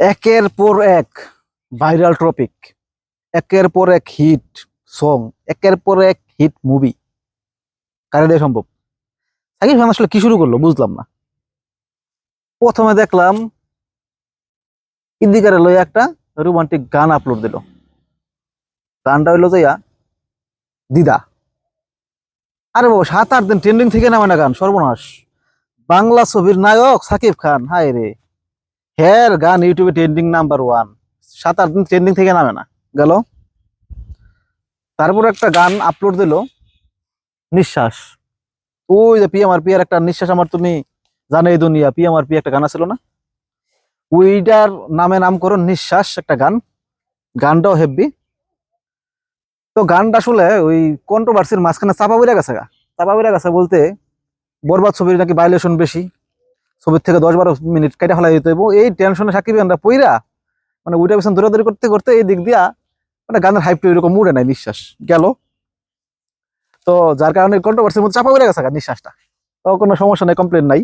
একের পর এক ভাইরাল টপিক একের পর এক হিট সং একের পর এক হিট মুভি কারে দিয়ে সম্ভব? সাকিব খান আসলে কি শুরু করল বুঝলাম না। প্রথমে দেখলাম ইন্দিকারে লই একটা রোমান্টিক গান আপলোড দিল। গানটা হইল যাইয়া দিদা। আরে বাবা, সাত আট দিন ট্রেন্ডিং থেকে নামে না গান, সর্বনাশ। বাংলা ছবির নায়ক সাকিব খান হায় রে হ্যার গান ইউটিউবে ট্রেন্ডিং নাম্বার ওয়ান সাত আট দিন ট্রেন্ডিং থেকে নামে না। গেল। তারপর একটা গান আপলোড দিল। নিঃশ্বাস। ওই যে পিএমআর পি আর একটা নিঃশ্বাস আমার তুমি জানে এই দুনিয়া পিএমআর পি একটা গান ছিল না? ওইটার নামে নামকরণ নিঃশ্বাস একটা গান। গানটাও হেভি তো গানটা আসলে ওই কন্ট্রোভার্সির মাঝখানে চাপা বেড়ে গেছে গা। চাপা বেড়ে গেছে বলতে বরবাদ ছবির নাকি ভাইলেশন বেশি। ছবির থেকে দশ বারো মিনিট কেটে ফেলা দিতে হইব। এই টেনশনে সাকিব আমরা পইরা মানে ওইটা পেছন দৌড়াদৌড়ি করতে করতে এই দিক দিয়া মানে গানের হাইপটা এরকম মুড়ে নাই, নিঃশ্বাস গেল। তো যার কারণে কন্ট্রোভার্সির মধ্যে চাপা বেড়ে গেছে নিঃশ্বাসটা। তো কোনো সমস্যা নাই কমপ্লেন নাই।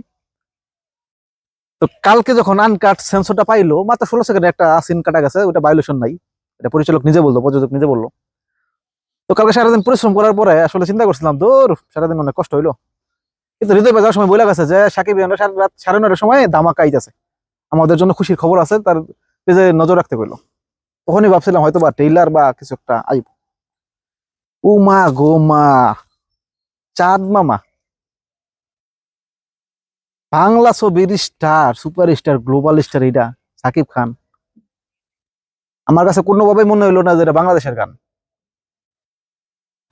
তো কালকে যখন আনকাট সেন্সরটা পাইলো, মাত্র ষোলো সেকেন্ডে একটা সিন কাটা গেছে ওটা ভাইলেশন নাই। এটা পরিচালক নিজে বলল, প্রযোজক নিজে বলল। তো কালকে সারাদিন পরিশ্রম করার পরে আসলে চিন্তা করছিলাম দূর সারাদিন অনেক কষ্ট হইল। কিন্তু হৃদয় বাজার সময় বলে গেছে যে সাকিব রাত সাড়ে নটার সময় দামাকা আইতাছে। আমাদের জন্য খুশির খবর আছে, তার পেজে নজর রাখতে কইলো তখনই ভাবছিলাম হয়তো বা টেইলার বা কিছু একটা আইব। ও মা গো মা, চাঁদ মামা। বাংলা ছবির star super star global star এটা সাকিব খান। আমার কাছে কোনোভাবেই মনে হইল না যে এটা বাংলাদেশের গান।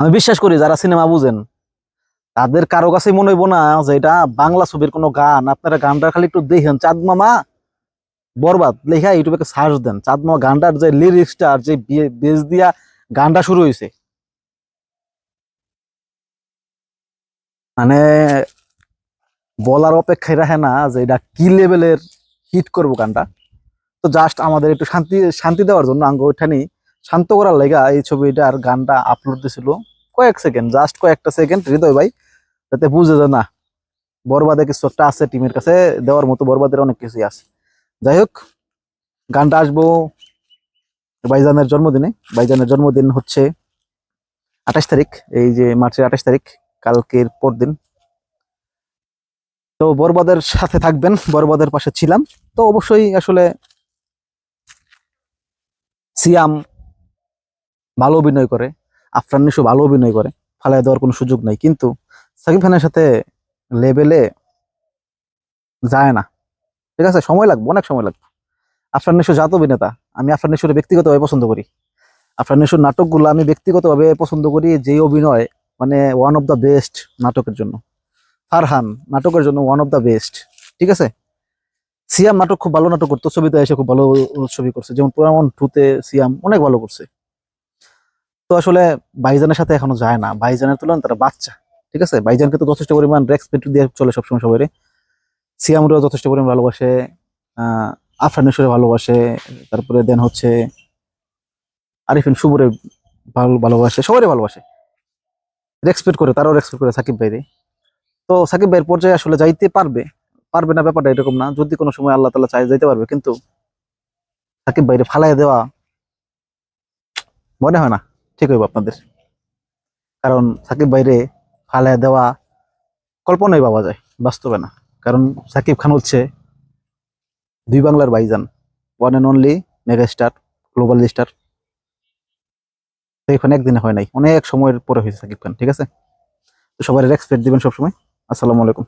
আমি বিশ্বাস করি যারা সিনেমা বুঝেন তাদের কারও কাছে মনে হইব না যে এটা বাংলা ছবির কোনো গান। আপনারা গানটা খালি একটু দেখেন। চাঁদ মামা বরবাদ, লেখা ইউটিউবে সার্চ দেন। চাঁদ মামা গানটার যে লিরিক্সটা আর যে বেস দিয়া গানটা শুরু হয়েছে মানে বলার অপেক্ষায় রাখে না যে এটা কি লেভেলের হিট করব গানটা। তো জাস্ট আমাদের একটু শান্তি শান্তি দেওয়ার জন্য আঙ্গ ওইখানে শান্ত করার লেগা এই ছবিটার গানটা আপলোড দিয়েছিল কয়েক সেকেন্ড জাস্ট কয়েকটা সেকেন্ড হৃদয় ভাই যাতে বুঝে যে না, বরবাদে কিছু একটা আছে টিমের কাছে, দেওয়ার মতো বরবাদের অনেক কিছুই আছে। যাই হোক, গানটা আসব বাইজানের জন্মদিনে। বাইজানের জন্মদিন হচ্ছে আঠাশ তারিখ, এই যে মার্চের আঠাশ তারিখ, কালকের পর দিন তো বরবাদের সাথে থাকবেন, বরবাদের পাশে ছিলাম। তো অবশ্যই আসলে সিয়াম ভালো অভিনয় করে, আফরান নিশো ভালো অভিনয় করে ফালাই দেওয়ার কোনো সুযোগ নাই। কিন্তু সাকিব খানের সাথে লেভেলে যায় না। ঠিক আছে? সময় লাগবে, অনেক সময় লাগবে। আফরান নিশো জাত অভিনেতা, আমি আফরান নিশোর ব্যক্তিগতভাবে পছন্দ করি। আফরান নিশোর নাটকগুলো আমি ব্যক্তিগতভাবে পছন্দ করি যে অভিনয় মানে ওয়ান অফ দ্য বেস্ট নাটকের জন্য। ফারহান, নাটকের জন্য ওয়ান অফ দ্য বেস্ট ঠিক আছে? সিয়াম নাটক খুব ভালো নাটক করতো, ছবিতে এসে খুব ভালো ছবি করছে। যেমন পুরামন টুতে সিয়াম অনেক ভালো করছে। তো আসলে ভাইজানের সাথে এখনও যায় না। ভাইজানের তুলনায় তারা বাচ্চা। ঠিক আছে? ভাইজানকে তো যথেষ্ট পরিমাণ রেসপেক্ট দিয়ে চলে সবসময় সবাই সিয়ামরাও যথেষ্ট পরিমাণ ভালোবাসে আফরানেশ্বরে ভালোবাসে, তারপরে দেন হচ্ছে আরিফিন শুভরে ভালো, ভালোবাসে সবারই ভালোবাসে। রেসপেক্ট করে, তারাও রেসপেক্ট করে সাকিব ভাইরে। তো সাকিব ভাইয়ের পর্যায়ে আসলে যাইতে পারবে পারবে না ব্যাপারটা এরকম না। যদি কোনো সময় আল্লাহ তালা চাই যাইতে পারবে, কিন্তু সাকিব ভাইরে ফালাই দেওয়া মনে হয় না, ঠিক হইব আপনাদের। কারণ সাকিব ভাইরে ফালাই দেওয়া কল্পনাই পাওয়া যায়, বাস্তবে না। কারণ সাকিব খান হচ্ছে দুই বাংলার বাইজান one and only mega star global star এখানে একদিনে হয় নাই, অনেক সময়ের পরে হয়েছে সাকিব খান, ঠিক আছে? তো সবাই রেসপেক্ট দিবেন সবসময়। আসসালামু আলাইকুম।